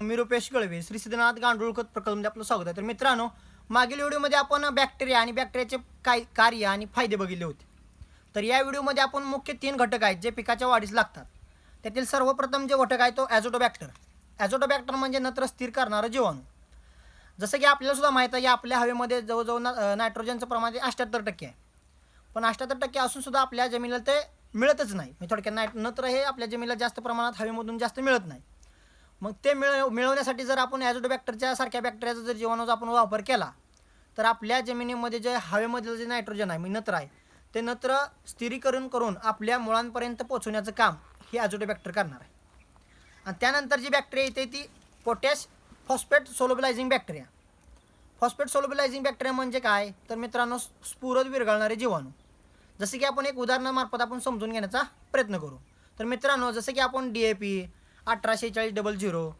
मी रुपेश गळवे श्री सिद्धनाथ गांडूळखत प्रकल्पमध्ये आपलं स्वागत आहे. तर मित्रांनो मागील व्हिडिओमध्ये आपण बॅक्टेरिया आणि बॅक्टेरियाचे काय कार्य आणि फायदे बघितले होते. तर या व्हिडिओमध्ये आपण मुख्य तीन घटक आहेत जे पिकाच्या वाढीस लागतात. त्यातील सर्वप्रथम जे घटक आहे तो ॲझोटोबॅक्टर ॲझोटोबॅक्टर म्हणजे नत्र स्थिर करणारं जीवाणू. जसं की आपल्याला सुद्धा माहीत आहे की आपल्या हवेमध्ये जवळजवळ ना नायट्रोजनचं प्रमाण अठ्ठ्याहत्तर टक्के आहे. पण अठ्ठ्याहत्तर टक्के असून सुद्धा आपल्या जमिनीला ते मिळतच नाही. म्हणजे थोडक्यात नाय नत्र हे आपल्या जमिनीला जास्त प्रमाणात हवेमधून जास्त मिळत नाही. मग ते मिळ मिळवण्यासाठी जर आपण ॲझोटोबॅक्टरच्या सारख्या बॅक्टेरियाचा जर जीवाणूचा आपण वापर केला तर आपल्या जमिनीमध्ये जे हवेमधलं जे नायट्रोजन आहे म्हणजे नत्र आहे ते नत्र स्थिरीकरण करून आपल्या मुळांपर्यंत पोहोचवण्याचं काम हे ॲझोडोबॅक्टर करणार आहे. आणि त्यानंतर जी बॅक्टेरिया येते ती potash phosphate solubilizing bacteria phosphate solubilizing bacteria म्हणजे काय? तर मित्रांनो स्फुरद विरघळणारे जीवाणू. जसे की आपण एक उदाहरणामार्फत आपण समजून घेण्याचा प्रयत्न करू. तर मित्रांनो जसं की आपण डी ए पी अठराशे चाळीस डबल झिरो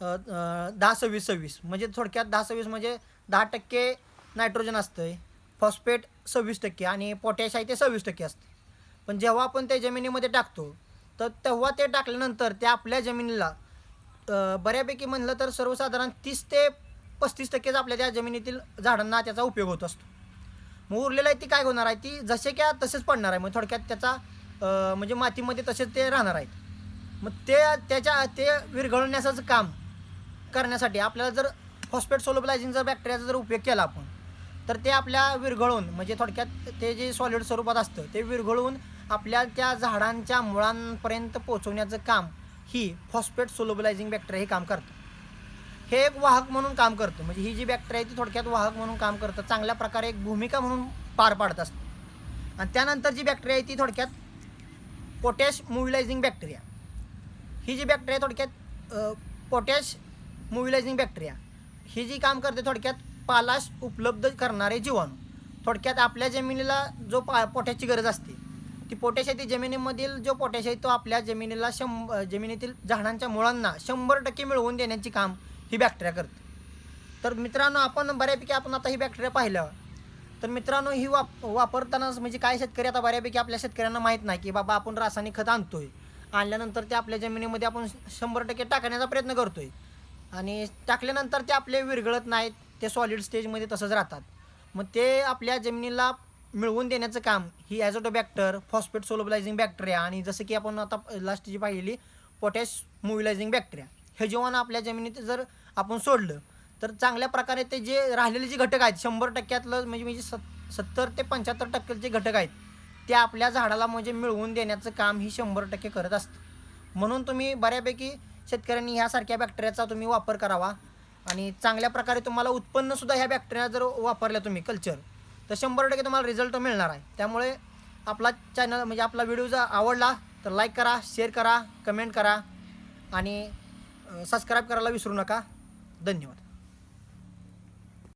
दहा सव्वीस सव्वीस. म्हणजे थोडक्यात दहा सव्वीस म्हणजे दहा टक्के नायट्रोजन असतं फॉस्फेट सव्वीस टक्के आणि पोटॅश आहे ते सव्वीस टक्के असतं पण जेव्हा आपण ते जमिनीमध्ये टाकतो तर तेव्हा ते टाकल्यानंतर ते आपल्या जमिनीला बऱ्यापैकी म्हणलं तर सर्वसाधारण तीस ते पस्तीस टक्केच आपल्या त्या जमिनीतील झाडांना त्याचा उपयोग होत असतो. मग उरलेलं आहे ती काय होणार आहे? ती जसे क्या तसेच पडणार आहे. मग थोडक्यात त्याचा म्हणजे मातीमध्ये तसेच ते राहणार आहेत. मग ते त्याच्या ते विरघळण्याचं काम करण्यासाठी आपल्याला जर फॉस्फेट सोलोबलायझिंग जर बॅक्टेरियाचा जर उपयोग केला आपण तर ते आपल्या विरघळून म्हणजे थोडक्यात ते जे सॉलिड स्वरूपात असतं ते विरघळून आपल्या त्या झाडांच्या मुळांपर्यंत पोहोचवण्याचं काम ही फॉस्फेट सोलोबलायझिंग बॅक्टेरिया हे काम करतं. हे एक वाहक म्हणून काम करतं म्हणजे ही जी बॅक्टेरिया आहे ती थोडक्यात वाहक म्हणून काम करतं चांगल्या प्रकारे एक भूमिका म्हणून पार पाडत असतं. आणि त्यानंतर जी बॅक्टेरिया आहे ती थोडक्यात पोटॅश मुव्हिलायझिंग बॅक्टेरिया ही जी बॅक्टेरिया थोडक्यात पोटॅश मोबिलायझिंग बॅक्टेरिया ही जी काम करते थोडक्यात पालाश उपलब्ध करणारे जीवाणू. थोडक्यात आपल्या जमिनीला जो पा पोटॅशची गरज असते ती पोटॅश आहे ती जमिनीमधील जो पोटॅश आहे तो आपल्या जमिनीला शं जमिनीतील झाडांच्या मुळांना शंभर टक्के मिळवून देण्याचे काम ही बॅक्टेरिया करते. तर मित्रांनो आपण बऱ्यापैकी आपण आता ही बॅक्टेरिया पाहिलं. तर मित्रांनो ही वाप वापरताना म्हणजे काय शेतकरी आता बऱ्यापैकी आपल्या शेतकऱ्यांना माहीत नाही की बाबा आपण रासायनिक खत आणतोय. आणल्यानंतर ते आपल्या जमिनीमध्ये आपण शंभर टक्के टाकण्याचा प्रयत्न करतोय. आणि टाकल्यानंतर ते आपले विरघळत नाहीत ते सॉलिड स्टेजमध्ये तसंच राहतात. मग ते आपल्या जमिनीला मिळवून देण्याचं काम ही ॲझोटोबॅक्टर फॉस्फेट सोलोबलायझिंग बॅक्टेरिया आणि जसं की आपण आता लास्ट जी पाहिलेली पोटॅश मुव्हिलायझिंग बॅक्टेरिया हे जीवन आपल्या जमिनीत जर आपण सोडलं तर चांगल्या प्रकारे ते जे राहिलेले जे घटक आहेत शंभर टक्क्यातलं म्हणजे म्हणजे सत सत्तर ते पंच्याहत्तर टक्के जे घटक आहेत ते आपल्या झाडाला म्हणजे मिळवून देण्याचं काम ही शंभर टक्के करत असतं. म्हणून तुम्ही बऱ्यापैकी शेतकऱ्यांनी ह्यासारख्या बॅक्टेरियाचा तुम्ही वापर करावा. आणि चांगल्या प्रकारे तुम्हाला उत्पन्नसुद्धा ह्या बॅक्टेरिया जर वापरल्या तुम्ही कल्चर तर शंभर टक्के तुम्हाला रिझल्ट मिळणार आहे. त्यामुळे आपला चॅनल म्हणजे आपला व्हिडिओ जर आवडला तर लाईक करा शेअर करा कमेंट करा आणि सबस्क्राईब करायला विसरू नका. धन्यवाद.